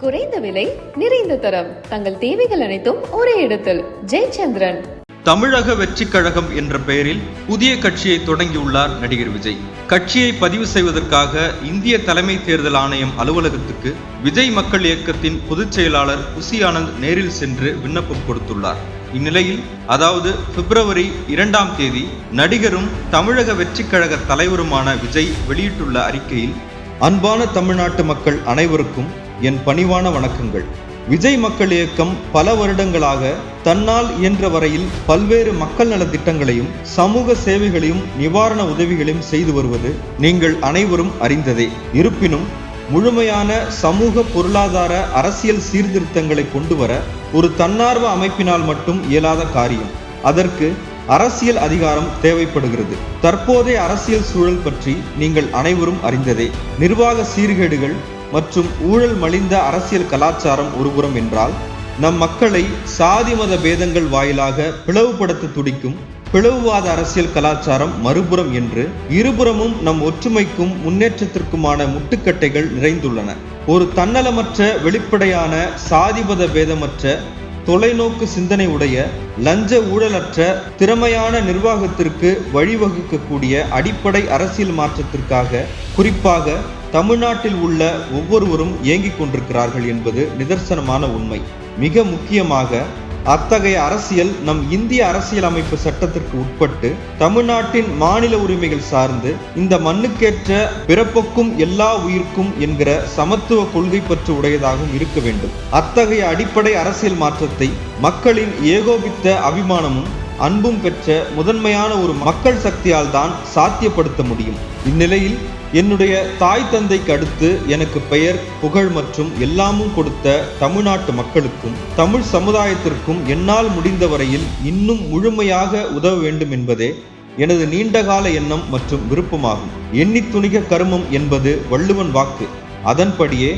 குறைந்த விலை நிறைந்த தரம். தங்கள் தேவைகள் அனைத்தும் ஒரே இடத்தில். ஜெயச்சந்திரன். தமிழக வெற்றிக் கழகம் என்ற பெயரில் புதிய கட்சியை தொடங்கியுள்ளார் நடிகர் விஜய். கட்சியை பதிவு செய்வதற்காக இந்திய தலைமை தேர்தல் ஆணையம் அலுவலகத்துக்கு விஜய் மக்கள் இயக்கத்தின் பொதுச் செயலாளர் குசி ஆனந்த் நேரில் சென்று விண்ணப்பம் கொடுத்துள்ளார். இந்நிலையில் அதாவது பிப்ரவரி இரண்டாம் தேதி நடிகரும் தமிழக வெற்றிக் கழக தலைவருமான விஜய் வெளியிட்டுள்ள அறிக்கையில் அன்பான தமிழ்நாட்டு மக்கள் அனைவருக்கும் என் பணிவான வணக்கங்கள். விஜய் மக்கள் இயக்கம் பல வருடங்களாக தன்னால் இயன்ற வரையில் பல்வேறு மக்கள் நலத்திட்டங்களையும் சமூக சேவைகளையும் நிவாரண உதவிகளையும் செய்து வருவது நீங்கள் அனைவரும் அறிந்ததே. இருப்பினும் முழுமையான சமூக பொருளாதார அரசியல் சீர்திருத்தங்களை கொண்டு வர ஒரு தன்னார்வ அமைப்பினால் மட்டும் இயலாத காரியம். அதற்கு அரசியல் அதிகாரம் தேவைப்படுகிறது. தற்போதைய அரசியல் சூழல் பற்றி நீங்கள் அனைவரும் அறிந்ததே. நிர்வாக சீர்கேடுகள் மற்றும் ஊழல் மலிந்த அரசியல் கலாச்சாரம் ஒருபுறம் என்றால் நம் மக்களை சாதி மத பேதங்கள் வாயிலாக பிளவுபடுத்த துடிக்கும் பிளவுவாத அரசியல் கலாச்சாரம் மறுபுறம் என்று இருபுறமும் நம் ஒற்றுமைக்கும் முன்னேற்றத்திற்குமான முட்டுக்கட்டைகள் நிறைந்துள்ளன. ஒரு தன்னலமற்ற வெளிப்படையான சாதிமத பேதமற்ற தொலைநோக்கு சிந்தனை உடைய லஞ்ச ஊழலற்ற திறமையான நிர்வாகத்திற்கு வழிவகுக்கக்கூடிய அடிப்படை அரசியல் மாற்றத்திற்காக குறிப்பாக தமிழ்நாட்டில் உள்ள ஒவ்வொருவரும் இயங்கிக் கொண்டிருக்கிறார்கள் என்பது நிதர்சனமான உண்மை. மிக முக்கியமாக அத்தகைய அரசியல் நம் இந்திய அரசியலமைப்பு சட்டத்திற்கு உட்பட்டு தமிழ்நாட்டின் மாநில உரிமைகள் சார்ந்து இந்த மண்ணுக்கேற்ற பிறப்புக்கும் எல்லா உயிர்க்கும் என்கிற சமத்துவ கொள்கை பற்று உடையதாகவும் இருக்க வேண்டும். அத்தகைய அடிப்படை அரசியல் மாற்றத்தை மக்களின் ஏகோபித்த அபிமானமும் அன்பும் பெற்ற முதன்மையான ஒரு மக்கள் சக்தியால் தான் சாத்தியப்படுத்த முடியும். இந்நிலையில் என்னுடைய தாய் தந்தைக்கு அடுத்து எனக்கு பெயர் புகழ் மற்றும் எல்லாமும் கொடுத்த தமிழ்நாட்டு மக்களுக்கும் தமிழ் சமுதாயத்திற்கும் என்னால் முடிந்த வரையில் இன்னும் முழுமையாக உதவ வேண்டும் என்பதே எனது நீண்டகால எண்ணம் மற்றும் விருப்பமாகும். எண்ணி துணிக கருமம் என்பது வள்ளுவன் வாக்கு. அதன்படியே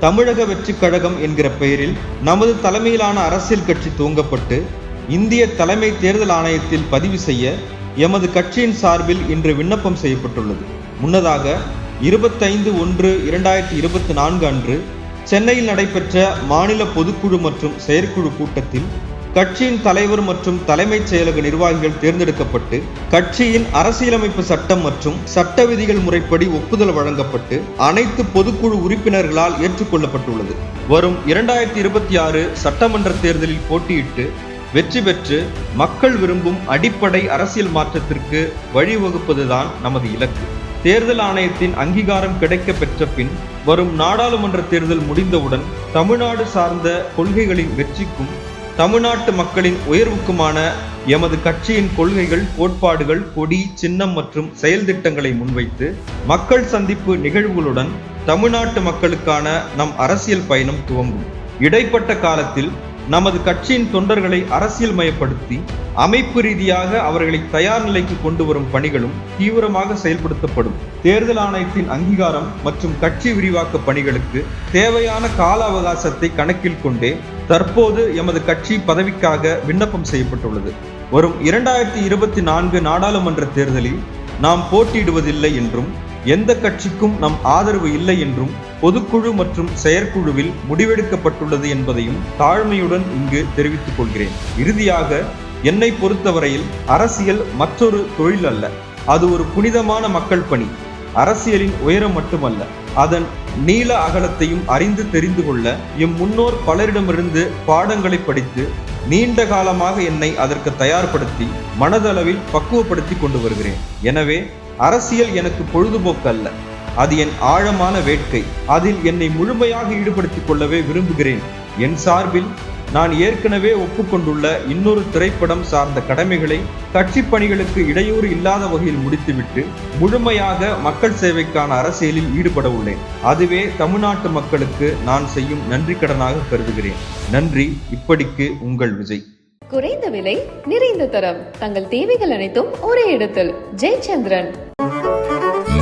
தமிழக வெற்றிக் கழகம் என்கிற பெயரில் நமது தலைமையிலான அரசியல் கட்சி துவங்கப்பட்டு இந்திய தலைமை தேர்தல் ஆணையத்தில் பதிவு செய்ய எமது கட்சியின் சார்பில் இன்று விண்ணப்பம் செய்யப்பட்டுள்ளது. முன்னதாக இருபத்தைந்து ஒன்று இரண்டாயிரத்தி இருபத்தி நான்கு அன்று சென்னையில் நடைபெற்ற மாநில பொதுக்குழு மற்றும் செயற்குழு கூட்டத்தில் கட்சியின் தலைவர் மற்றும் தலைமைச் செயலக நிர்வாகிகள் தேர்ந்தெடுக்கப்பட்டு கட்சியின் அரசியலமைப்பு சட்டம் மற்றும் சட்ட விதிகள் முறைப்படி ஒப்புதல் வழங்கப்பட்டு அனைத்து பொதுக்குழு உறுப்பினர்களால் ஏற்றுக்கொள்ளப்பட்டுள்ளது. வரும் இரண்டாயிரத்தி இருபத்தி ஆறு சட்டமன்ற தேர்தலில் போட்டியிட்டு வெற்றி பெற்று மக்கள் விரும்பும் அடிப்படை அரசியல் மாற்றத்திற்கு வழிவகுப்பதுதான் நமது இலக்கு. தேர்தல் ஆணையத்தின் அங்கீகாரம் கிடைக்க பெற்ற பின் வரும் நாடாளுமன்ற தேர்தல் முடிந்தவுடன் தமிழ்நாடு சார்ந்த கொள்கைகளின் வெற்றிக்கும் தமிழ்நாட்டு மக்களின் உயர்வுக்குமான எமது கட்சியின் கொள்கைகள் கோட்பாடுகள் கொடி சின்னம் மற்றும் செயல் திட்டங்களை முன்வைத்து மக்கள் சந்திப்பு நிகழ்வுகளுடன் தமிழ்நாட்டு மக்களுக்கான நம் அரசியல் பயணம் துவங்கும். இடைப்பட்ட காலத்தில் நமது கட்சியின் தொண்டர்களை அரசியல் மயப்படுத்தி அமைப்பு ரீதியாக அவர்களை தயார் நிலைக்கு கொண்டு வரும் பணிகளும் தீவிரமாக செயல்படுத்தப்படும். தேர்தல் ஆணையத்தின் அங்கீகாரம் மற்றும் கட்சி விரிவாக்க பணிகளுக்கு தேவையான கால அவகாசத்தை கணக்கில் கொண்டே தற்போது எமது கட்சி பதவிக்காக விண்ணப்பம் செய்யப்பட்டுள்ளது. வரும் இரண்டாயிரத்தி இருபத்தி நான்கு நாடாளுமன்ற தேர்தலில் நாம் போட்டியிடுவதில்லை என்றும் எந்த கட்சிக்கும் நம் ஆதரவு இல்லை என்றும் பொதுக்குழு மற்றும் செயற்குழுவில் முடிவெடுக்கப்பட்டுள்ளது என்பதையும் தாழ்மையுடன் இங்கு தெரிவித்துக் கொள்கிறேன். இறுதியாக என்னை பொறுத்தவரையில் அரசியல் மற்றொரு தொழில் அல்ல. அது ஒரு புனிதமான மக்கள் பணி. அரசியலின் உயரம் மட்டுமல்ல அதன் நீள அகலத்தையும் அறிந்து தெரிந்து கொள்ள எம் முன்னோர் பலரிடமிருந்து பாடங்களை படித்து நீண்ட காலமாக என்னை அதற்கு தயார்படுத்தி மனதளவில் பக்குவப்படுத்தி கொண்டு வருகிறேன். எனவே அரசியல் எனக்கு பொழுதுபோக்கு அல்ல. அது என் ஆழமான வேட்கை. அதில் என்னை முழுமையாக ஈடுபடுத்திக் கொள்ளவே விரும்புகிறேன். என் சார்பில் நான் ஏற்கனவே ஒப்புக்கொண்டுள்ள இன்னொரு திரைப்படம் சார்ந்த கடமைகளை கட்சி பணிகளுக்கு இடையூறு இல்லாத வகையில் முடித்துவிட்டு முழுமையாக மக்கள் சேவைக்கான அரசியலில் ஈடுபட உள்ளேன். அதுவே தமிழ்நாட்டு மக்களுக்கு நான் செய்யும் நன்றி கடனாக கருதுகிறேன். நன்றி. இப்படிக்கு உங்கள் விஜய். குறைந்த விலை நிறைந்த தரம். தங்கள் தேவைகள் அனைத்தும் ஒரே இடத்தில். ஜெயச்சந்திரன்.